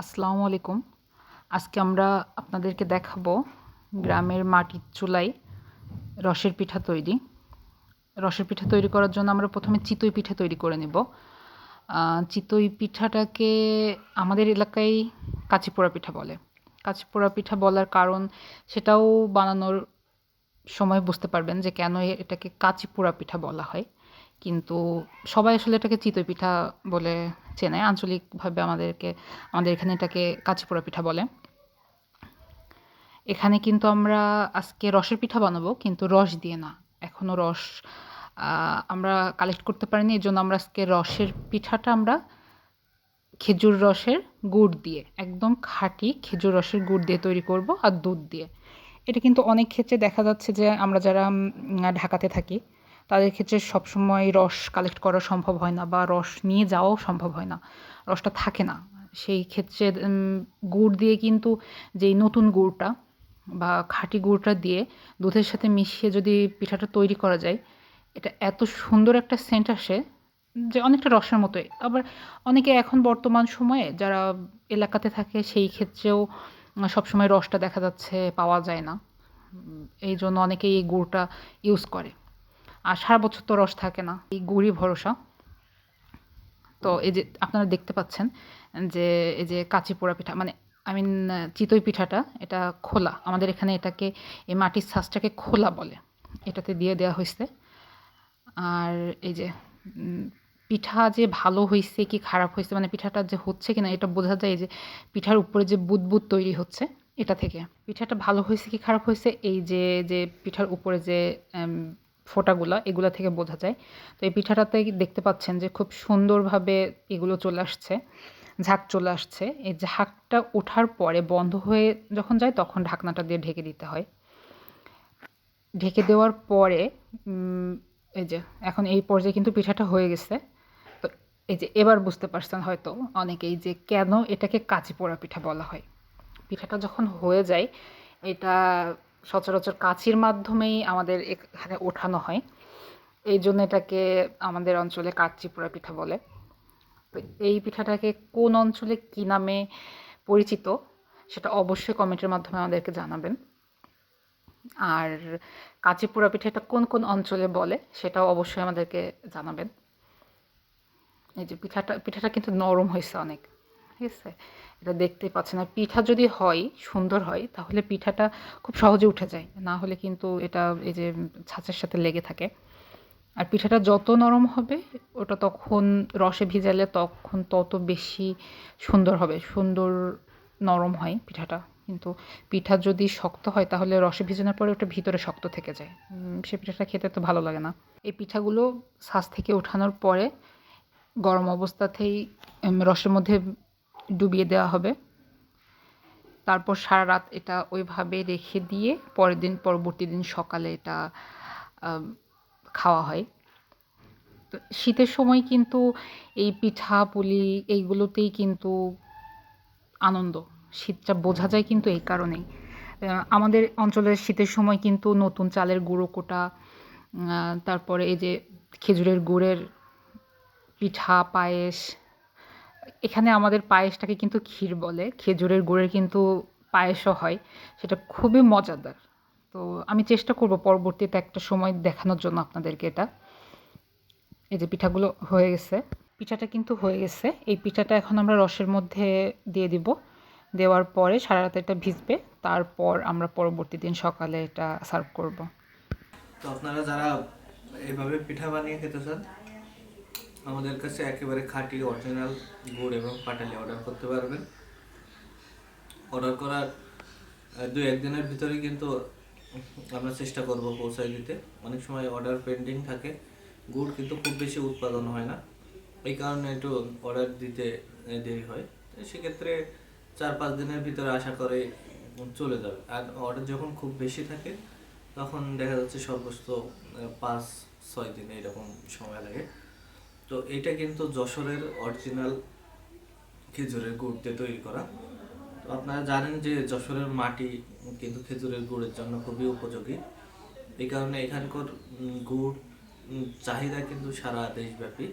আসসালামু আলাইকুম। আজকে আমরা আপনাদেরকে দেখাবো গ্রামের মাটির চুলায় রসের পিঠা তৈরি। রসের পিঠা তৈরি করার জন্য আমরা প্রথমে চিতই পিঠা তৈরি করে নেব। চিতই পিঠাটাকে আমাদের এলাকায় কাঁচিপোড়া পিঠা বলে। কাঁচিপোড়া পিঠা বলার কারণ সেটাও বানানোর সময় বুঝতে পারবেন যে কেন এটাকে কাঁচিপোড়া পিঠা বলা হয়। কিন্তু সবাই আসলে এটাকে চিতই পিঠা বলে চেনে আঞ্চলিকভাবে আমাদেরকে, আমাদের এখানে এটাকে কাঁচিপোড়া পিঠা বলে। এখানে কিন্তু আমরা আজকে রসের পিঠা বানাবো, কিন্তু রস দিয়ে না। এখনও রস আমরা কালেক্ট করতে পারিনি এই জন্য আমরা আজকে রসের পিঠাটা আমরা খেজুর রসের গুড় দিয়ে, একদম খাঁটি খেজুর রসের গুড় দিয়ে তৈরি করব আর দুধ দিয়ে। এটা কিন্তু অনেক ক্ষেত্রে দেখা যাচ্ছে যে আমরা যারা ঢাকাতে থাকি তাদের ক্ষেত্রে সবসময় রস কালেক্ট করা সম্ভব হয় না বা রস নিয়ে যাওয়াও সম্ভব হয় না। রসটা থাকে না। সেই ক্ষেত্রে গুড় দিয়ে কিন্তু যেই নতুন গুড়টা বা খাঁটি গুড়টা দিয়ে দুধের সাথে মিশিয়ে যদি পিঠাটা তৈরি করা যায়, এটা এত সুন্দর একটা সেন্ট আসে যে অনেকটা রসের মতোই। আবার অনেকে এখন বর্তমান সময়ে যারা এলাকাতে থাকে, সেই ক্ষেত্রেও সবসময় রসটা দেখা যাচ্ছে, পাওয়া যায় না। এই জন্য অনেকেই এই গুড়টা ইউজ করে। আর সারা বছর তো রস থাকে না। এই গুড়ি ভরসা। তো এই যে আপনারা দেখতে পাচ্ছেন যে এই যে কাঁচি পোড়া পিঠা মানে আই মিন চিতই পিঠাটা, এটা খোলা। আমাদের এখানে এটাকে, এই মাটির ছাঁচটাকে খোলা বলে। এটাতে দিয়ে দেওয়া হয়েছে। আর এই যে পিঠা যে ভালো হয়েছে কি খারাপ হয়েছে মানে পিঠাটা যে হচ্ছে কিনা, এটা বোঝা যায় যে পিঠার উপরে যে বুদবুদ তৈরি হচ্ছে, এটা থেকে। পিঠাটা ভালো হয়েছে কি খারাপ হয়েছে এই যে যে পিঠার উপরে যে ফোঁটাগুলা, এগুলো থেকে বোঝা যায়। তো এই পিঠাটাতে দেখতে পাচ্ছেন যে খুব সুন্দরভাবে এগুলো চলে আসছে, ঝাঁক চলে আসছে। এই ঝাঁকটা ওঠার পরে বন্ধ হয়ে যখন যায় তখন ঢাকনাটা দিয়ে ঢেকে দিতে হয়। ঢেকে দেওয়ার পরে এই যে এখন এই পর্যায়ে কিন্তু পিঠাটা হয়ে গেছে। তো এই যে এবার বুঝতে পারছেন হয়তো অনেকেই যে কেন এটাকে কাঁচি পোড়া পিঠা বলা হয়। পিঠাটা যখন হয়ে যায়, এটা সচরাচর কাঁচির মাধ্যমেই আমাদের এখানে ওঠানো হয়। এই জন্য এটাকে আমাদের অঞ্চলে কাচ্চি পোড়া পিঠা বলে। তো এই পিঠাটাকে কোন অঞ্চলে কী নামে পরিচিত, সেটা অবশ্যই কমেন্টের মাধ্যমে আমাদেরকে জানাবেন। আর কাঁচি পোড়া পিঠাটা কোন কোন অঞ্চলে বলে, সেটাও অবশ্যই আমাদেরকে জানাবেন। এই যে পিঠাটা পিঠাটা কিন্তু নরম হয়েছে অনেক। ঠিক আছে? এটা দেখতে পাচ্ছেন। আর পিঠা যদি হয়, সুন্দর হয়, তাহলে পিঠাটা খুব সহজে উঠে যায়। না হলে কিন্তু এটা এই যে ছাঁচের সাথে লেগে থাকে। আর পিঠাটা যত নরম হবে, ওটা তখন রসে ভিজালে তখন তত বেশি সুন্দর হবে। সুন্দর নরম হয় পিঠাটা। কিন্তু পিঠা যদি শক্ত হয়, তাহলে রসে ভিজানোর পরে ওটা ভিতরে শক্ত থেকে যায়। সে পিঠাটা খেতে তো ভালো লাগে না। এই পিঠাগুলো ছাঁচ থেকে ওঠানোর পরে গরম অবস্থাতেই রসের মধ্যে ডুবিয়ে দেওয়া হবে। তারপর সারা রাত এটা ওইভাবে রেখে দিয়ে পরের দিন পরবর্তী দিন সকালে এটা খাওয়া হয়। তো শীতের সময় কিন্তু এই পিঠা, পুলি এইগুলোতেই কিন্তু আনন্দ। শীতটা বোঝা যায় কিন্তু এই কারণেই। আমাদের অঞ্চলের শীতের সময় কিন্তু নতুন চালের গুঁড়ো কোটা তারপরে এই যে খেজুরের গুড়ের পিঠা, পায়েস এখানে আমাদের পায়েসটাকে কিন্তু ক্ষীর বলে, খেজুরের গুড়ের কিন্তু পায়েসও হয়, সেটা খুবই মজাদার। তো আমি চেষ্টা করব পরবর্তীতে একটা সময় দেখানোর জন্য আপনাদেরকে এটা। এই যে পিঠাগুলো হয়ে গেছে, পিঠাটা কিন্তু হয়ে গেছে। এই পিঠাটা এখন আমরা রসের মধ্যে দিয়ে দিব। দেওয়ার পরে সারা রাত এটা ভিজবে, তারপর আমরা পরবর্তী দিন সকালে এটা সার্ভ করব। তো আপনারা যারা এইভাবে পিঠা বানিয়ে খেতে চান আমাদের কাছে একেবারে খাঁটি অরিজিনাল গুড় এবং পাটালি অর্ডার করতে পারবেন। অর্ডার করার দু একদিনের ভিতরে কিন্তু আমরা চেষ্টা করব পৌঁছায় দিতে। অনেক সময় অর্ডার পেন্ডিং থাকে, গুড় কিন্তু খুব বেশি উৎপাদন হয় না। এই কারণে একটু অর্ডার দিতে দেরি হয়। সেক্ষেত্রে চার পাঁচ দিনের ভিতরে আশা করে চলে যাবে। আর অর্ডার যখন খুব বেশি থাকে, তখন দেখা যাচ্ছে সর্বোচ্চ পাঁচ, ছয় দিন এরকম সময় লাগে। তো এটা কিন্তু যশোরের অরিজিনাল খেজুরের গুড় দিয়ে তৈরি করা। তো আপনারা জানেন যে যশোরের মাটি কিন্তু খেজুরের গুড়ের জন্য খুবই উপযোগী। এই কারণে এখানকার গুড় চাহিদা কিন্তু সারা দেশব্যাপী।